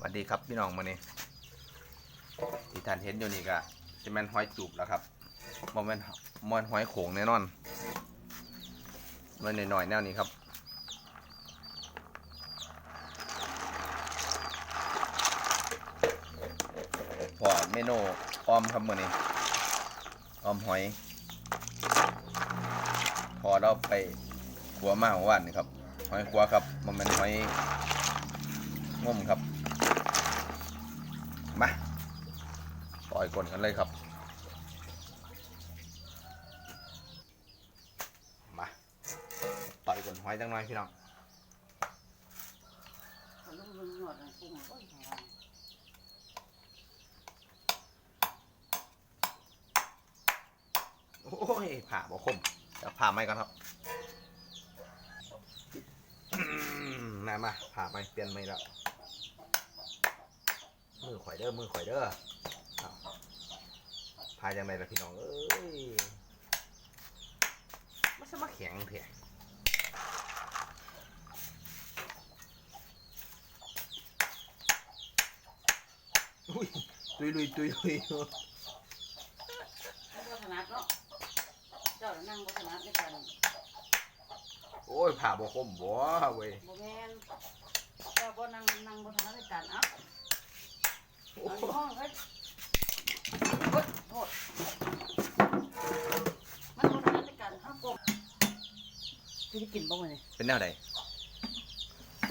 สวัสดีครับพี่น้องมานี่ที่ท่านเห็นอยู่นี่ก็จะแม่นหอยจูบแล้วครับบ่แม่นมอนหอยโขงแน่นอนหน่อยหน่อยๆแนวนี้ครับพอเมนูออมครับมือนี้ออมหอย พอเราไปขัวมาของวันนี่ครับ หอยขัวครับมันเป็นหอยงมครับ มาปล่อยกลนกันเลยครับ มาต่อยกลนหอยจังหน่อยพี่น้องโอ้ยผ่าบ่คมเดี๋ยวผ่าไหมก่อนครับมามาผ่าไม้เปลี่ยนไม้แล้ว มือข่อยเด้อ มือข่อยเด้อเอาพายจังไดล่ะพี่น้อง เอ้ยมันจะมาแข็งเถอะอุ้ยตุยลุยตุยลุยบ่ถนัดเนาะ เจ้านั่งบ่ถนัดในการโอ้ยผ่าบ่คมบ่เว้ยบ่แม่นเจ้าบ่นั่งนั่งบ่ถนัดในการอัพโอ้เอาใน ห้องเฮ้ยโอ๊ยโทษมันบ่ถนัดในการอัพกบพี่ได้กินบ่มื้อนี้เป็นแนวไหน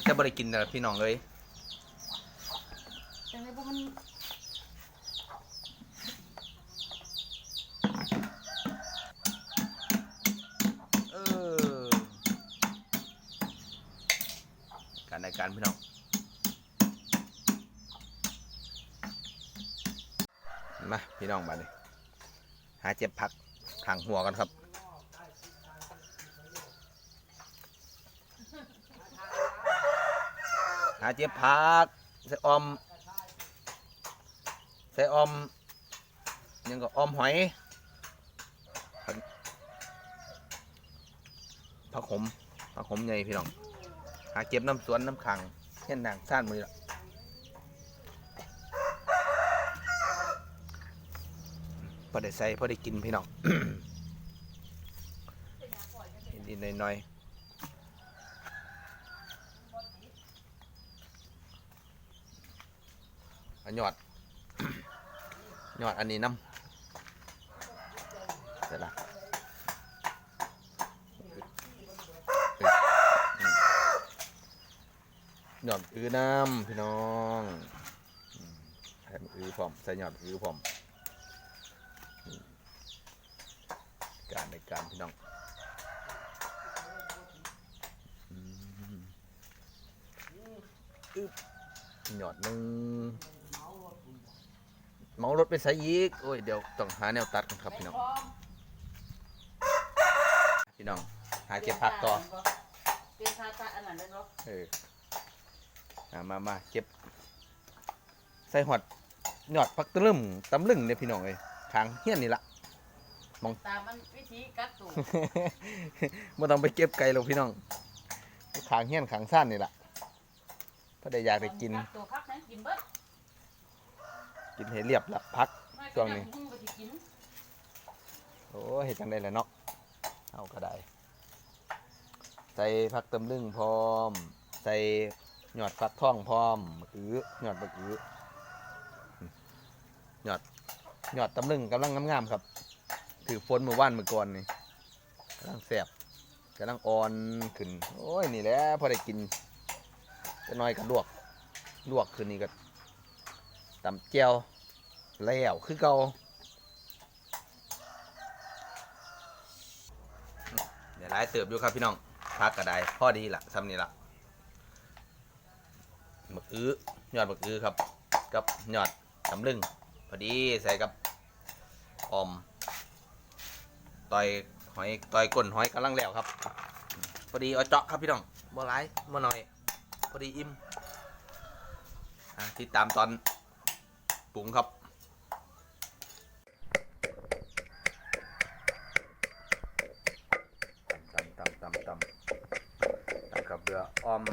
จะบริกินแต่พี่น้องเลยแต่ได๋บ่มัน เออ การในการพี่น้อง มา พี่น้องมาเลยหาเจ็บพักทางหัวกันครับหาเจ็บพักใส่อมใส่อมยังก็อมหอยผักขมผักขมใหญ่พี่น้องหาเก็บน้ำสวนน้ำขังเห็นนางซ่านมือละ พอได้ใส่พอได้กินพี่น้องนิดๆหน่อยๆอันยอดยอดอันนี้น้ำเสร็จละหยอดอื้อน้ำพี่น้องใส่อื้อพร้อมใส่หยอดอื้อพร้อมอืมการในการพี่น้องอืมอึ๊บ หยอดหนึ่งเมารถไปใส่ยีกโอ้ยเดี๋ยวต้องหาแนวตัดกันครับพี่น้องพี่น้องหาเก็บผักต่อเปลี่ยนภาษาอันนั้นได้บ่เอออ่ามามาเก็บ ใส่หอดหยอดพักตะลึมตำลึงเนี่ยพี่น้องเลยทางเฮี้ยนนี่ละตามมันวิธีกัดตูไม่ต้องไปเก็บไกลหรอกพี่น้องขางเฮี้ยนขางซ่านนี่ละ พอได้อยากได้กินกัดตัวพักนั้นกินเบิดกินให้เรียบละพัก ไม่ช่วงนี้ก็สิกินโอ้เห็ดจังได้แหล้วเนาะเอาก็ได้ ใส่พักตำลึงพร้อม ใส่หยอดฟักท่องพร้อมมะอื้อหยอดมะอื้อหยอดหยอดตำลึงกำลังงามๆครับ ถือฝนมือว่านมือก่อนนี่กำลังแสบกำลังอ่อนขึ้น โอ้ยนี่แหละพอได้กิน จะน้อยก็ลวก ลวกขึ้นนี่ก็ตำเจียวแล้วคือเก่าเดี๋ยวหลายเติบอยู่ครับพี่น้องพักก็ได้พอดีละซ้ำนี่ละหมึกอื้อยอดหมึกอื้อครับ กับยอดตำลึง พอดีใส่กับออมต่อยหอยต่อยก้นหอยกำลังแล้วครับ พอดีเอาเจาะครับพี่น้องบ่ร้ายบ่น้อย พอดีอิ่มอะติดตามตอนปรุงครับตำตำตำตำตำกับเรือออม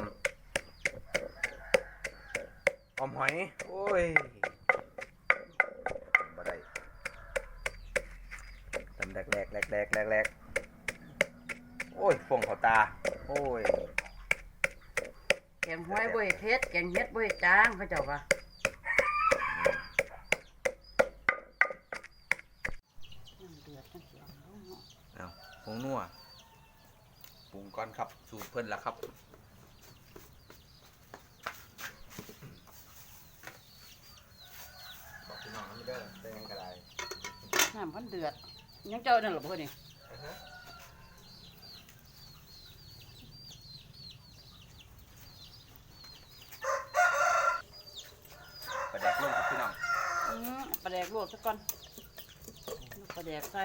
ออมหอย โอ้ยบ่ได้ทำแรกแรกแรกแรกแรกแรกโอ้ยฟงเขาตา โอ้ยแกงห้อยบ่ เฮ็ดเผ็ดแกงเฮ็ดบ่เฮ็ดจางเขาเจ้าว่าน้ำเดือดจังซี่เอาเนาะเอาผงนัวปรุงก่อนครับ สูตรเพิ่นละครับบอกพี่น้องนะไม่เด้อเป็นยังกระไรน้ำมันเดือดยังเจ้านั่นเหรอบ่นี่ประแดกลงครับพี่น้อง อืมปลาแด กลวกซะก่อนลูกปลาแดกใส่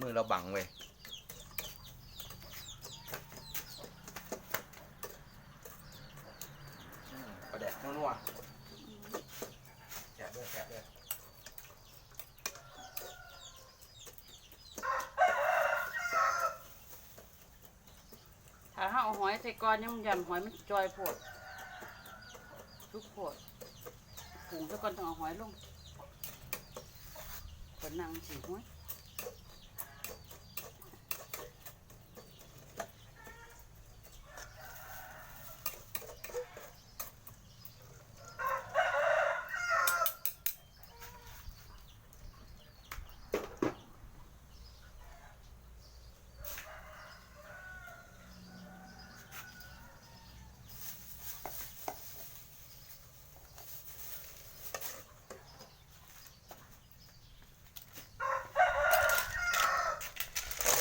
มือเราบังเว้ยอืมประแดกนัวๆแฉะด้วยแฉะด้วยถ้าเฮาเอาหอยใส่ก่อนยังยำหอยมันจอยโพดทุกโพดปรุงซะก่อนต้องเอาหอยลงก็ นั่งสิหอย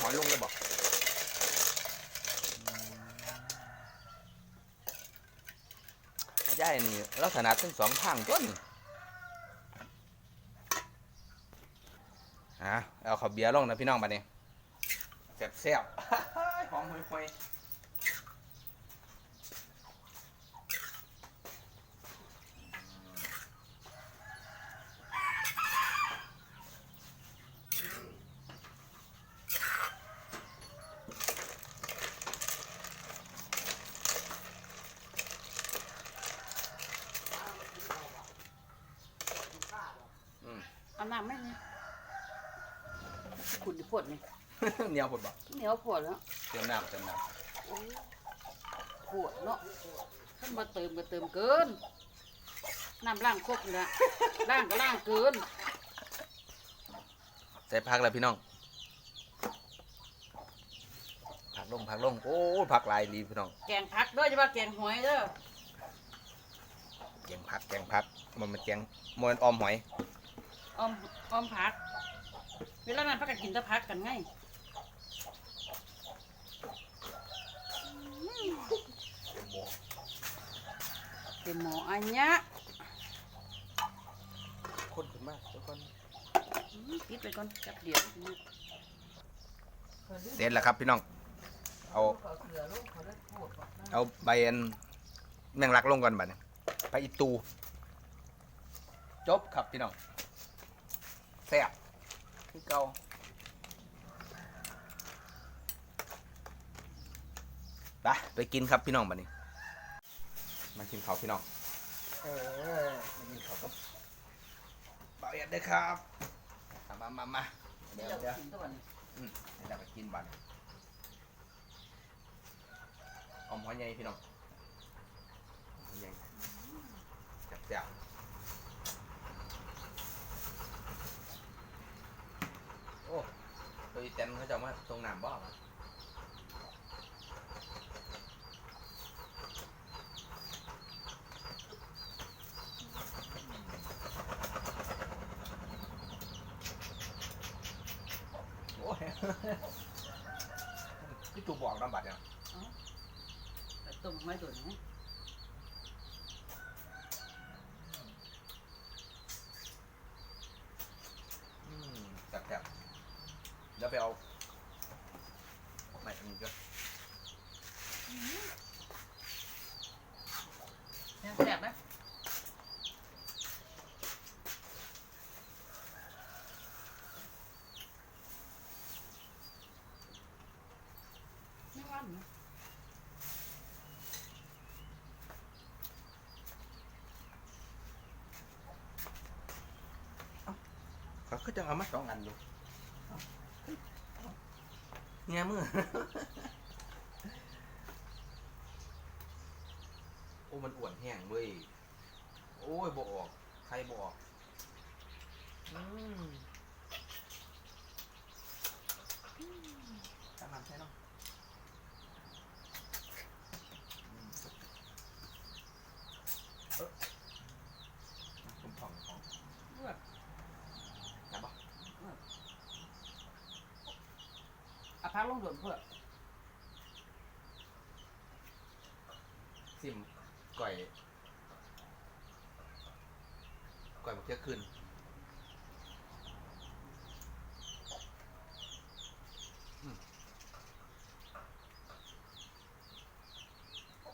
อยลงเลยบอกย่ายนี่ลักษณะทั้งสองทางต้นอะเอาขอบเบียร์ลงนะพี่น้องบัดนี้แซ่บๆหอมห่วยๆ น้ำไหมนี่ขุดดิโพดนี่เหนียวผดบอกเหนียวโพดแล้วเติมน้ำเติมน้โพดเนาะถ้ามาเติมก็เติมเกิน น้ำล้างครกนี่ละล้างก็ล้างเกินำใส่ผักแล้วพี่น้องผักลงผักลงโอ้ยผักหลายดีพี่น้อง แกงผักเด้อจะว่าแกงหอยเด้อแกงผักแกงผักมันมันแกงมันออมหอย ออมออมผัก เวลานั้นพักกันกินแต่ผักกันไงเต็มหม้ออันเนี้ยคนขึ้นมากทุกคนอืมปิดไปก่อนจับเดี๋ยวเสร็จแล้วครับพี่น้อง เอาเอาใบอันแมงลักลงก่อนบัดนี้ไปอีตู จบครับพี่น้อง แซ่บคือเก่าไปไปกินครับพี่น้องบัดนี้ มากินข้าวพี่น้อง เออมากินข้าวครับเบาเอ็ดเด้อครับมามามามาเดี๋ยวเดี๋ยวอืมเดี๋ยวเราไปกินบันอมหอยใหญ่พี่น้องหอยใหญ่จับจับโอ้ตัวอีเต็มเขาจะเอามาตรงน้ำบ่อมาโอ้ย พี่ตู่บอกน้ำบัตรเนี่ย ต้มหอยตุ๋นนะ อืมจับจับแล้วไปเอาไม่อันนี้ก็ ยังแสบไหมไม่ว่าหนู เขาก็จะเอามาสองอันดูเงี้ยมือโอ้มันอ้วนแห้งเว้ย โอ้ยบออก ใครบออก อืมตามน้ำใช่เนาะอืมเออคุมผ่องของ เลือด จับปะ เอาพักลงด่วนเพื่อซิมก่อยก่อยมันเที่ยงคืน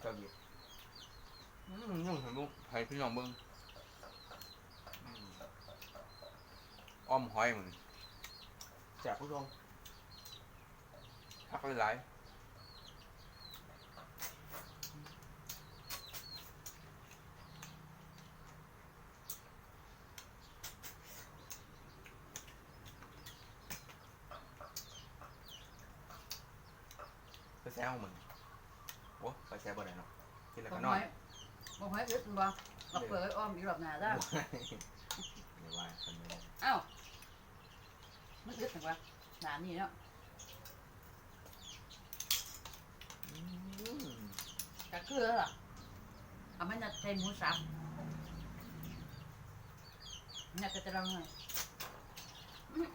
เจ้าหยิบอืมยังเห็นลูกให้พี่น้องเบิ้งอืมอ้อมหอยมันแจกผู้ชม พักหลายๆไปแซวมึงโอ้ไปแซวบ่ได้เนาะกินแล้วบ่ก็หนออนยบ่หอยอึดบ่เราเปิดอ้อมอีกรอบหน้าได้เดี๋ยวว่าคนนี้อ้าวมันอึดจังวะหนานี่เนาะ อืม กะเกลือล่ะเอามันจะใส่หมูสับเนี่ยก็จะลองหน่อยอื้อ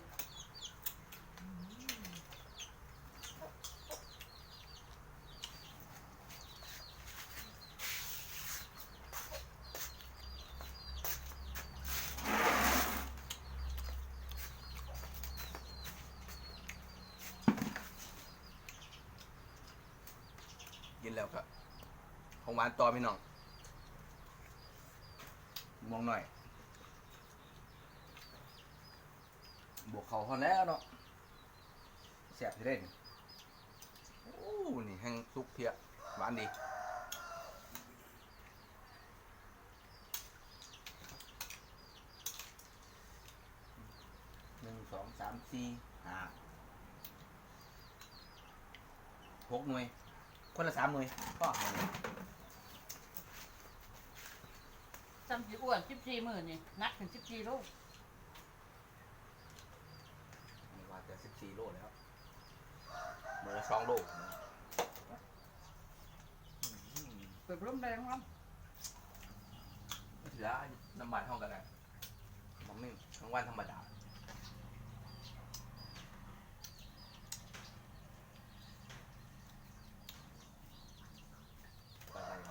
กินแล้วก็ ของหวานต่อพี่น้องมองหน่อย บวกเขาเขาแล้วเนาะแสบที่เล่นโอ้นี่แห้งซุกเพียหวานดีหนึ่งสองสามสี่ห้าหกหน่วย คนละสามหน่วยก็ ซ้ำสิอ้วน14มื้อนี่หนักถึง14โลไม่ว่าจะสิบสี่โลแล้วเมื่อสองโลอืมเปิดร่มแรงมั้งไม่ถือว่าน้ำมันห้องกันแหละมันไม่ทั้งวันธรรมดาไปไป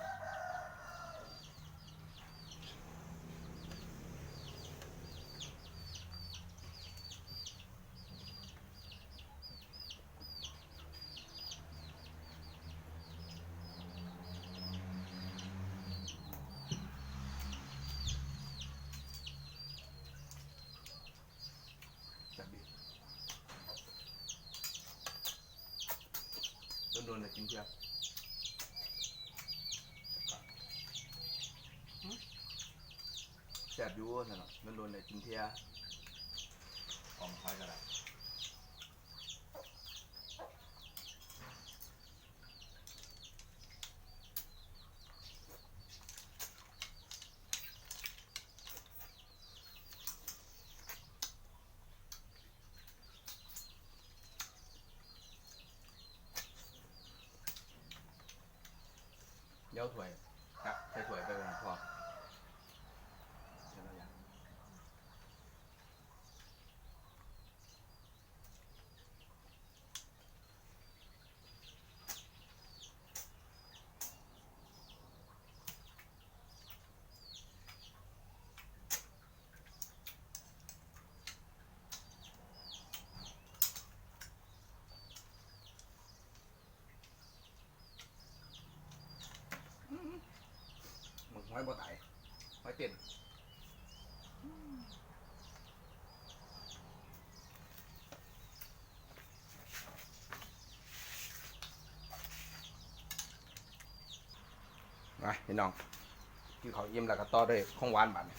จับดิโดนแต่กินเพียบแสบอยู่าสนเนาะโดนแต่กินเทียออมคอยกระด้เย้าถ้วยครับใส่ถ้วยไปเป็นพอเสร็จแล้วยังหมึกห้ อยบ่ไตห้อยเต้นมาพี่น้องกินข้าวอิ่มแล้วก็ต่อด้วยของหวานบัดนี้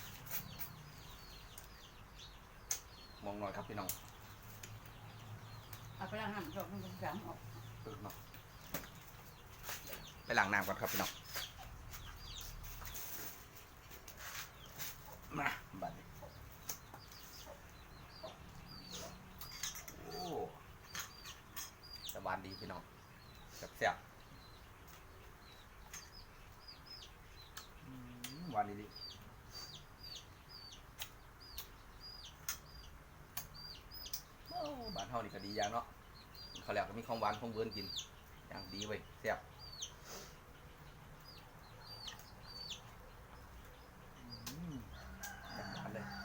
มองหน่อยครับพี่น้องเอาไปล้างน้ำจบมันจะจำออกปึ๊กเนาะไปล้างน้ำก่อนครับพี่น้องมาบัดนี้โอ้สบานดีพี่น้องแซ่บๆอืมหวานดีดีบ้านเฮานี่ก็ดีอย่างเนาะเขาแล้วก็มีของหวานของเวิร์นกินอย่างดีเว้ยแซ่บอืมแบบหวานเลย เฮ้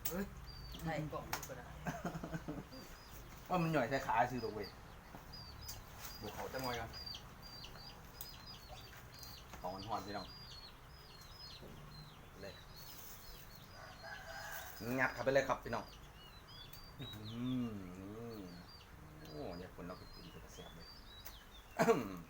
ย ใส่กล่องก็ได้ว่ามันหน่อยใช้ขาซื้อดอกเว้ยบุกเขาจะงอยกันของมันหอนพี่น้องเลยงัดเข้าไปเลยครับพี่น้องอื้อหือโอ้เนี่ยคนเราก็กินเป็นแซ่บเลย อื้ออืม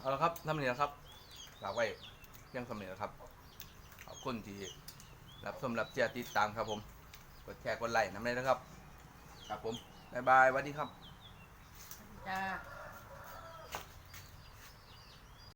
เอาละครับทำเนียครับฝากไว้ยังสำเนียครับ ขอบคุณที่รับชมรับเชียร์ติดตามครับผม กดแชร์กดไลค์น้ำเลยนะครับ ครับผม บ๊ายบายสวัสดีครับ จ้า